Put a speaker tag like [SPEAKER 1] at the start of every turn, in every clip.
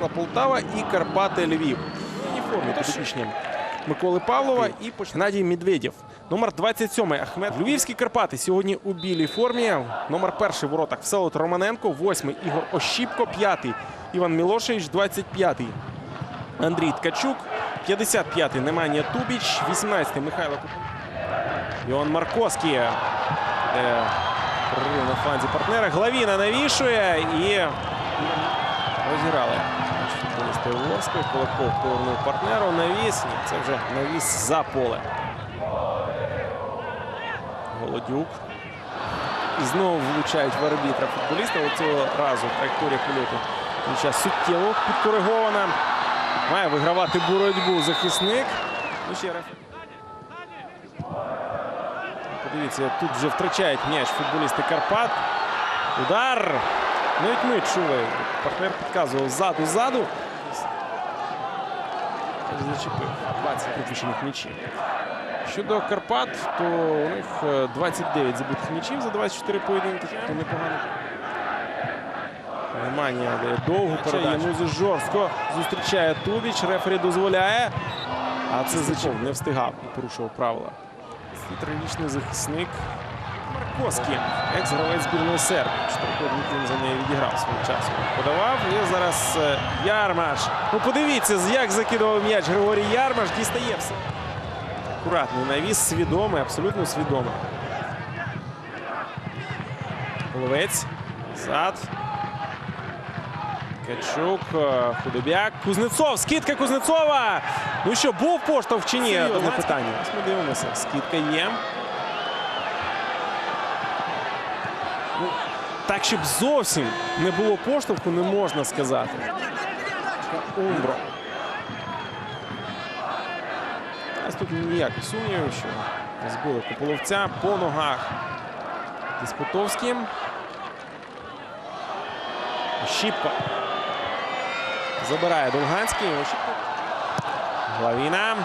[SPEAKER 1] Ворскла Полтава і Карпати Львів. В формі підопічні Миколи Павлова і Геннадій Медведєв. Номер 27 Ахмед. Львівські Карпати сьогодні у білій формі. Номер перший в воротах Всеволод Романенко, восьмий Ігор Ощіпко, п'ятий Іван Мілошевич, 25-й Андрій Ткачук, 55-й Неманія Тубіч, 18-й Михайло Купин. Іон Марковський. Е, прорив на фланзі партнера. Главіна навішує і розіграли. Ворської. Кулаков повернув партнеру. Навіс. Це вже навіс за поле. Голодюк. І знову влучають в арбітра футболіста. але Цього разу траєкторія польоту м'яча суттєво підкоригована. Має вигравати боротьбу захисник. Ну, ще реф. Подивіться, тут вже втрачають м'яч футболісти Карпат. Удар. Навіть ми чули. Партнер підказував ззаду, ззаду. Зачепив 20 виключених м'ячів. Щодо Карпат, то у них е, 29 забитих м'ячів за 24 поєдинки. То непогано. Германія дає довгу передачу. Янузі жорстко зустрічає Тубіч. Рефері дозволяє. А це зачем не встигав і порушував правила. Трирічний захисник Марковський, екс-гравець збірної Сербії. Чотирикодник він за неї відіграв свого часу. Подавав і зараз е, Ярмаш. Ну подивіться, як закидував м'яч Григорій Ярмаш. Дістає все. Акуратний навіс, свідомий, абсолютно свідомий. Головець. Зад. Качук, е, Худобяк, Кузнецов, скидка Кузнецова. Ну що, був поштовх чи ні? Одне питання. Ми дивимося. Скидка є. Ну, так, щоб зовсім не було поштовху, не можна сказати. Умбро. Ось тут ніяких сумнівів, що збили Кополовця по ногах. Диспутовським. Щіпка. Забирає Долганський. Ощіпко. Главіна.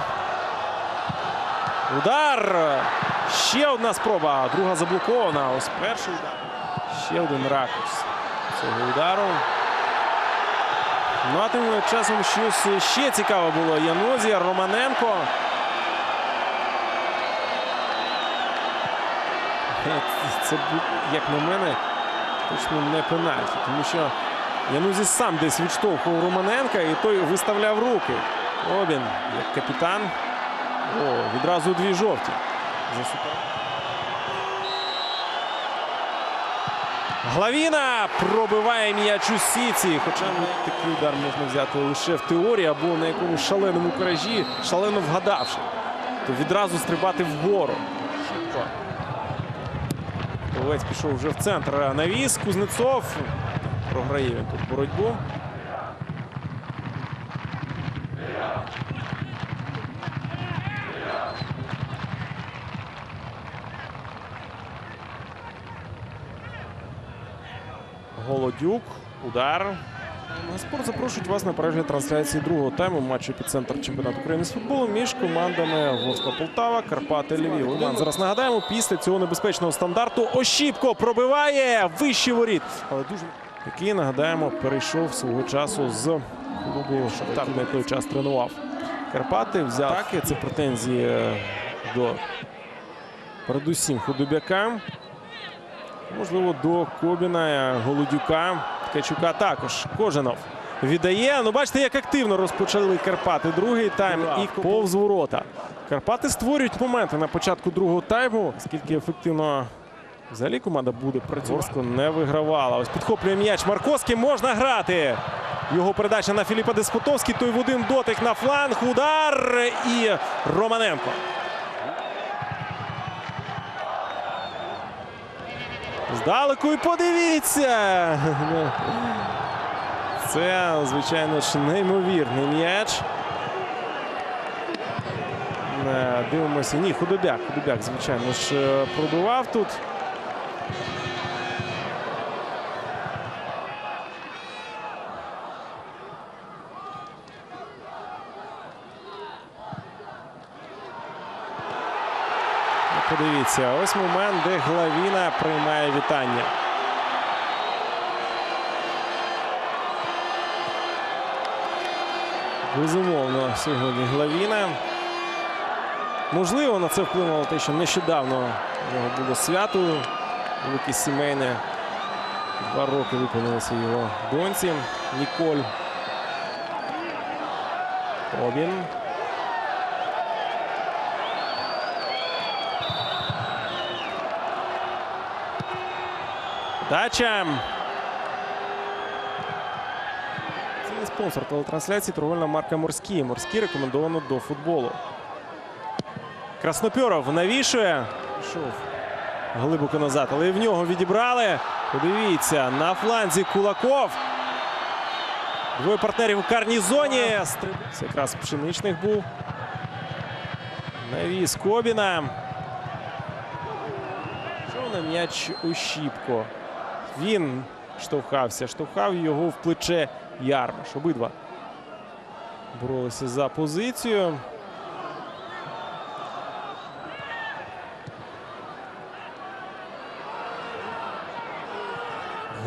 [SPEAKER 1] Удар. Ще одна спроба. Друга заблокована. Ось перший удар. Ще один ракурс цього удару. Ну, а тим часом щось ще цікаве було. Янозі, Романенко. Це, як на мене, точно не пенальті. Тому що Янузі сам десь відштовхував Романенка і той виставляв руки. Робін, як капітан. О, відразу дві жовті. За Главіна пробиває м'яч у сіці. Хоча такий удар можна взяти лише в теорії або на якомусь шаленому куражі, шалено вгадавши. То відразу стрибати вгору. Ловець пішов вже в центр. Навіс Кузнецов. Програє він тут боротьбу. Голодюк. Удар. Спорт запрошують вас на перегляд трансляції другого тайму матчу «Епіцентр чемпіонату України з футболу між командами Ворскла Полтава, Карпати Львів. Зараз нагадаємо, після цього небезпечного стандарту Ощіпко пробиває вищий воріт. Але дуже який, нагадаємо, перейшов свого часу з клубу Шахтар, на той час тренував. Карпати взяв атаки. Це претензії е, до передусім Худобяка. Можливо, до Кобіна, е, Голодюка, Ткачука також. Кожанов віддає. Ну, бачите, як активно розпочали Карпати. Другий тайм і повз ворота. Карпати створюють моменти на початку другого тайму. Скільки ефективно взагалі команда буде працювати. Не вигравала. Ось підхоплює м'яч. Марковський можна грати. Його передача на Філіпа Деспотовський. Той в один дотик на фланг. Удар і Романенко. Здалеку і подивіться. Це, звичайно ж, неймовірний м'яч. Е, Дивимося. Ні, худобяк. Худобяк, звичайно ж, пробував пробивав тут. Подивіться, ось момент, де Главіна приймає вітання. Безумовно, сьогодні Главіна. Можливо, на це вплинуло те, що нещодавно у нього було свято велике сімейне. Два роки виповнилося його доньці Ніколь. Робін. Дача. Це спонсор телетрансляції, торговельна марка Морські. Морські рекомендовано до футболу. Краснопьоров навішує. Пішов глибоко назад, але і в нього відібрали. Подивіться, на фланзі Кулаков. Двоє партнерів у карній зоні. Це якраз пшеничних був. Навіс Кобіна. Що на м'яч Ощіпко. Він штовхався, штовхав його в плече Ярмаш. Обидва боролися за позицію.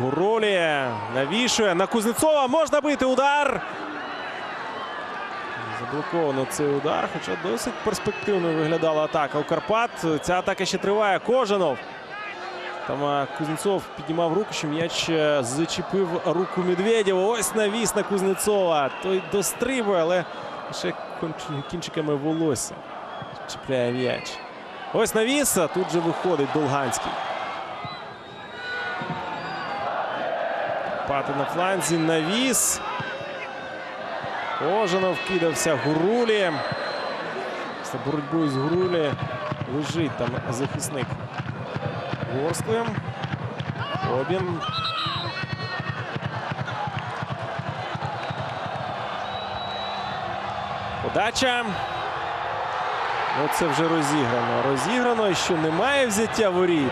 [SPEAKER 1] Гуролі навішує на Кузнецова. Можна бити удар. Заблоковано цей удар, хоча досить перспективно виглядала атака у Карпат. Ця атака ще триває. Кожанов. Там Кузнецов піднімав руку, що м'яч е, зачепив руку Медведєва. Ось навіс на Кузнецова. Той дострибує, але ще кінчиками волосся чіпляє м'яч. Ось навіс, а тут же виходить Долганський. Пати на фланзі, навіс. Кожанов кидався Гурулі. Боротьбою з Гурулі лежить там захисник. Ворсклим. Робін. Подача. Ну, це вже розіграно. Розіграно, що немає взяття воріт.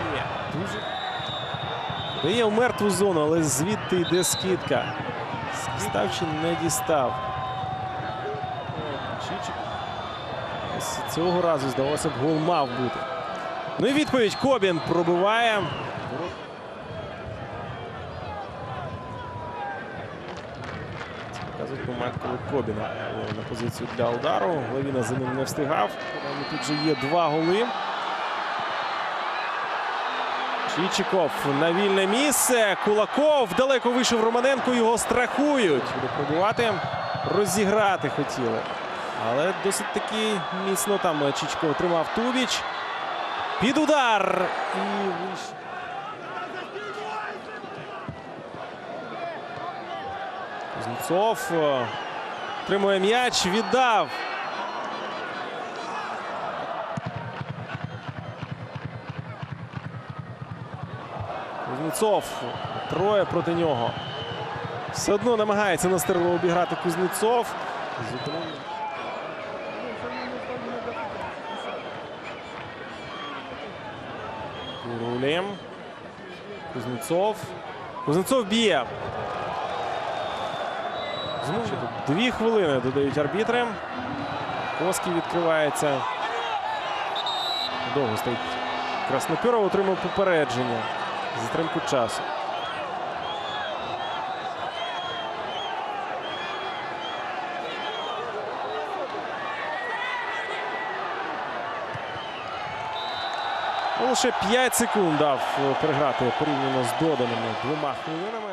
[SPEAKER 1] Дає в мертву зону, але звідти йде скидка. Дістав чи не дістав. Ось Цього разу, здавалося б, гол мав бути. Ну і відповідь Кобін пробиває. Це Показують момент, коли Кобіна на позицію для удару. Лавіна за ним не встигав. Тут же є два голи. Чичиков на вільне місце. Кулаков далеко вийшов Романенко. Його страхують. Буде пробувати. Розіграти хотіли. Але досить таки міцно там Чичиков тримав Тубіч. Під удар. Кузнецов е, тримує м'яч, віддав. Кузнецов. Троє проти нього. Все одно намагається настирливо обіграти Кузнецов. Курулі. Кузнецов. Кузнецов б'є. Знову дві хвилини додають арбітри. Коски відкривається. Довго стоїть. Краснопюров отримав попередження. Затримку часу. Лише 5 секунд дав е, переграти порівняно з доданими двома хвилинами.